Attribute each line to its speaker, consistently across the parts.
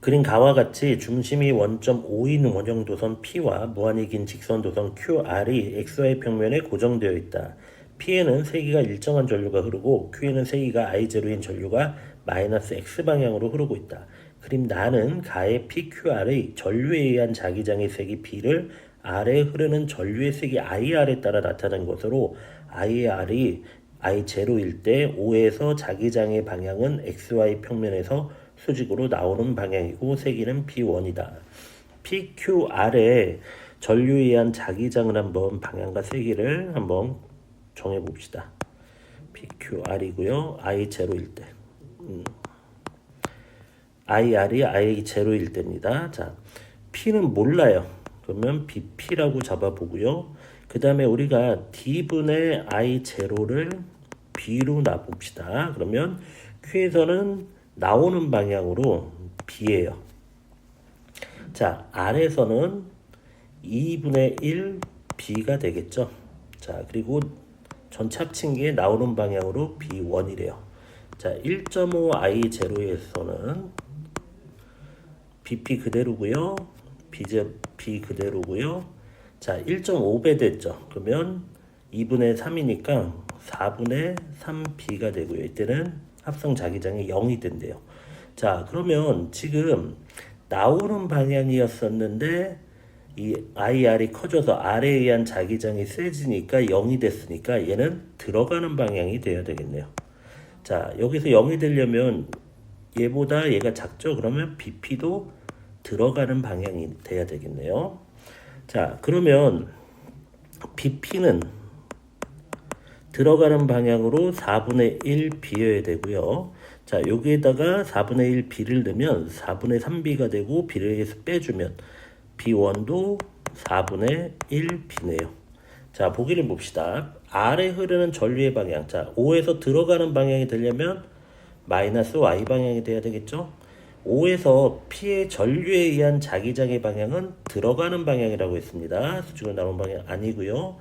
Speaker 1: 그린 가와 같이 중심이 원점 O인 원형 도선 P와 무한히 긴 직선 도선 QR이 XY 평면에 고정되어 있다. P에는 세기가 일정한 전류가 흐르고 Q에는 세기가 I0인 전류가 마이너스 X 방향으로 흐르고 있다. 그림 나는 가의 PQR의 전류에 의한 자기장의 색이 P를 R에 흐르는 전류의 색이 IR에 따라 나타난 것으로 IR이 I0일 때 O에서 자기장의 방향은 XY 평면에서 수직으로 나오는 방향이고 세기는 P1이다. PQR의 전류에 의한 자기장을 한번 방향과 세기를 한번 정해 봅시다. PQR이고요. I0일 때. 음. IR이 I0일 때입니다. 자, P는 몰라요. 그러면 BP라고 잡아보고요. 그 다음에 우리가 D분의 I0를 B로 놔봅시다. 그러면 Q에서는 나오는 방향으로 B예요. 자, R에서는 2분의 1 B가 되겠죠. 자, 그리고 전체 합친 게 나오는 방향으로 B1이래요. 자, 1.5 I0에서는 BP 그대로고요. BJ, B 그대로고요. 자, 1.5배 됐죠. 그러면 2분의 3이니까 4분의 3B가 되고요. 이때는 합성 자기장이 0이 된대요. 자, 그러면 지금 나오는 방향이었었는데 이 IR이 커져서 R에 의한 자기장이 세지니까 0이 됐으니까 얘는 들어가는 방향이 돼야 되겠네요. 자, 여기서 0이 되려면 얘보다 얘가 작죠? 그러면 BP도 들어가는 방향이 돼야 되겠네요. 자, 그러면 BP는 들어가는 방향으로 4분의 1 B여야 되고요. 자, 여기에다가 4분의 1 B를 넣으면 4분의 3B가 되고 B를 빼주면 B1도 4분의 1 B네요. 자, 보기를 봅시다. R에 흐르는 전류의 방향. 자, O에서 들어가는 방향이 되려면 마이너스 Y 방향이 돼야 되겠죠? O에서 P의 전류에 의한 자기장의 방향은 들어가는 방향이라고 했습니다. 수직으로 나온 방향 아니고요.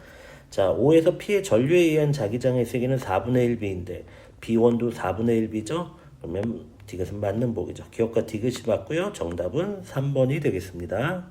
Speaker 1: 자, O에서 P의 전류에 의한 자기장의 세기는 4분의 1B인데 B1도 4분의 1B죠? 그러면 디귿은 맞는 보기죠. 기억과 디귿이 맞고요. 정답은 3번이 되겠습니다.